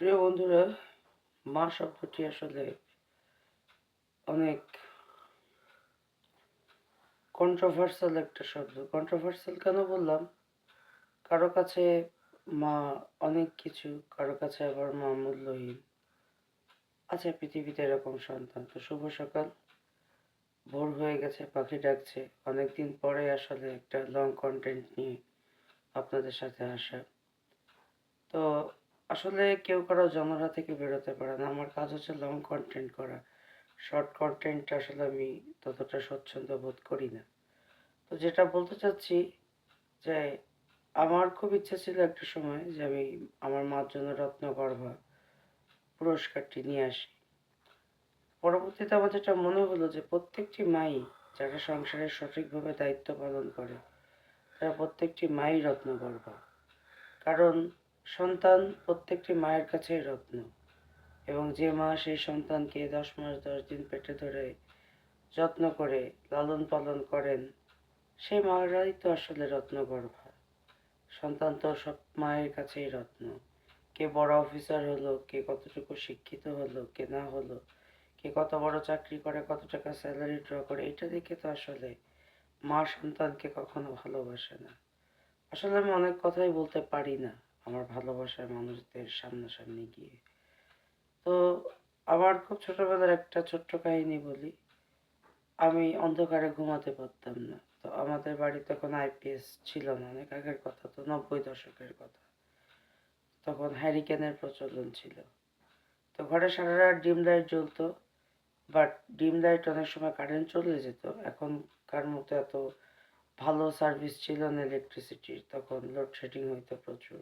প্রিয় বন্ধুরা, মা শব্দটি আসলে অনেক কন্ট্রোভার্সাল একটা শব্দ। কন্ট্রোভার্সাল কেন বললাম? কারও কাছে মা অনেক কিছু, কারও কাছে আবার মা মূল্যহীন। আছে পৃথিবীতে এরকম সন্তান। তো শুভ সকাল। ভোর হয়ে গেছে, পাখি ডাকছে। অনেকদিন পরে আসলে একটা লং কন্টেন্ট নিয়ে আপনাদের সাথে আসা। তো আসলে কেউ কারও জনরা থেকে বেরোতে পারে না। আমার কাজ হচ্ছে লং কন্টেন্ট করা। শর্ট কন্টেন্ট আসলে আমি ততটা স্বচ্ছন্দ বোধ করি না। তো যেটা বলতে চাচ্ছি যে, আমার খুব ইচ্ছা ছিল একটা সময় যে আমি আমার মার জন্য রত্নগর্ভা পুরস্কারটি নিয়ে আসি। পরবর্তীতে আমার যেটা মনে হলো যে প্রত্যেকটি মাই যারা সংসারের সঠিকভাবে দায়িত্ব পালন করে, তারা প্রত্যেকটি মাই রত্নগর্ভা। কারণ সন্তান প্রত্যেকটি মায়ের কাছেই রত্ন। এবং যে মা সেই সন্তানকে দশ মাস, দশ দিন পেটে ধরে যত্ন করে, লালন পালন করেন সেই মায়েরাই তো আসলে রত্নগর্ভা। সন্তান তো সব মায়ের কাছেই রত্ন। কে বড় অফিসার হলো, কে কতটুকু শিক্ষিত হলো, কে না হলো, কে কত বড় চাকরি করে, কত টাকা স্যালারি ড্র করে, এটা দেখে তো আসলে মা সন্তানকে কখনো ভালোবাসে না। আসলে আমি অনেক কথাই বলতে পারি না। আমার ভালোবাসার মানুষদের সামনাসামনি গিয়ে। তো আমার খুব ছোটবেলার একটা ছোট্ট কাহিনী বলি। আমি অন্ধকারে ঘুমাতে পারতাম না। তো আমাদের বাড়ি তখন আইপিএস ছিল না, অনেক আগের কথা তো, নব্বই দশকের কথা। তখন হ্যারিকেনের প্রচলন ছিল। তো ঘরে সারা রাত ডিম লাইট জ্বলতো, বাট ডিম লাইট অনেক সময় কারেন্ট চলে যেত। এখনকার মতো এত ভালো সার্ভিস ছিল না ইলেকট্রিসিটির তখন লোডশেডিং হইতো প্রচুর।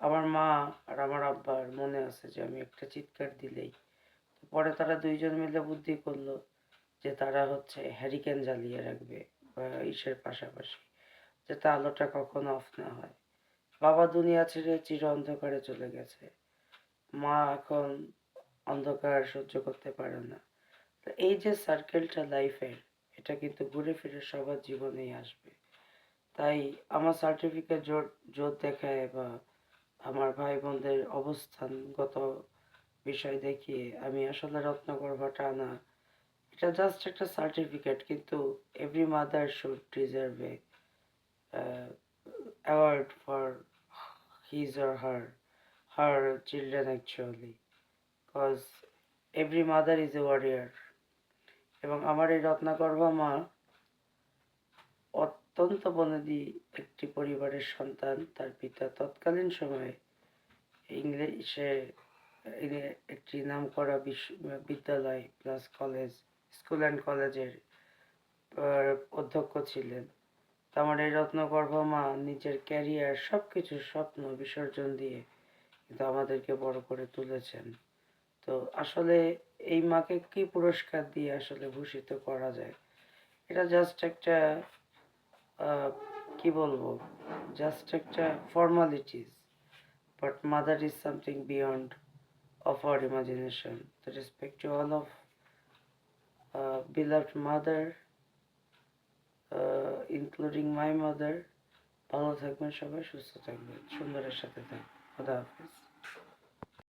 আমার মা আর আমার আব্বার মনে আছে যে আমি একটা চিৎকার দিলেই। পরে তারা দুইজন মিলে বুদ্ধি করল যে তারা হচ্ছে হ্যারিকেন জ্বালিয়ে রাখবে ইসের পাশাপাশি, যাতে আলোটা কখনো অফ না হয়। বাবা দুনিয়া ছেড়ে চির অন্ধকারে চলে গেছে। মা এখন অন্ধকার সহ্য করতে পারে না। তো এই যে সার্কেলটা লাইফের এটা কিন্তু ঘুরে ফিরে সবার জীবনেই আসবে। তাই আমার সার্টিফিকেট জোর জোর দেখায় বা আমার ভাই বোনদের অবস্থানগত বিষয় দেখিয়ে আমি আসলে রত্নগর্ভটা আনা এটা জাস্ট একটা সার্টিফিকেট কিন্তু every mother should deserve a award for his or her her children actually because every mother is a warrior এবং আমার এই রত্নাগর্ভা মা অত্যন্ত বনেদি একটি পরিবারের সন্তান। তার পিতা তৎকালীন সময়ে ইংলিশে একটি নামকরা বিদ্যালয় প্লাস কলেজ স্কুল অ্যান্ড কলেজের অধ্যক্ষ ছিলেন। তো আমার এই রত্নগর্ভ, মা নিজের ক্যারিয়ার সব কিছু স্বপ্ন বিসর্জন দিয়ে কিন্তু আমাদেরকে বড় করে তুলেছেন। তো আসলে এই মাকে কি পুরস্কার দিয়ে আসলে ভূষিত করা যায়? এটা জাস্ট একটা কি বলব জাস্ট একটা formalities but mother is something beyond our imagination. The respect to all of uh, beloved uh, including my mother. ভালো থাকবেন সবাই সুস্থ থাকবেন সুন্দরের সাথে থাকবেন খুদা হাফিজ